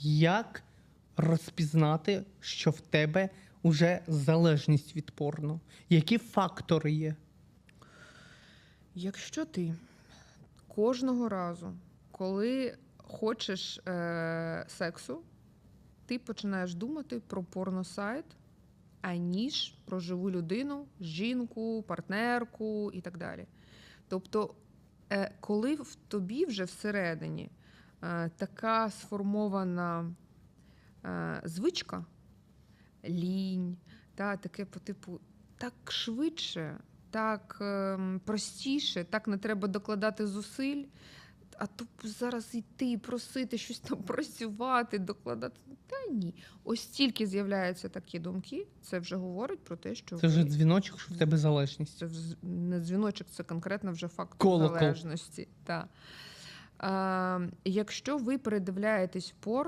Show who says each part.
Speaker 1: Як розпізнати, що в тебе вже залежність від порно? Які фактори є?
Speaker 2: Якщо ти кожного разу, коли хочеш е- сексу, ти починаєш думати про порносайт, аніж про живу людину, жінку, партнерку і так далі. Тобто, е- коли в тобі вже всередині така сформована е- звичка, лінь, та, таке по типу так швидше, так ем, простіше, так не треба докладати зусиль. А то зараз йти, просити щось там працювати, докладати. Та ні. Ось тільки з'являються такі думки, це вже говорить про те, що
Speaker 1: Це вже
Speaker 2: ви-
Speaker 1: дзвіночок, що в тебе залежність.
Speaker 2: це не дзвіночок, це конкретно вже факт
Speaker 1: Колокол.
Speaker 2: залежності. Та. Якщо ви передивляєтесь порно,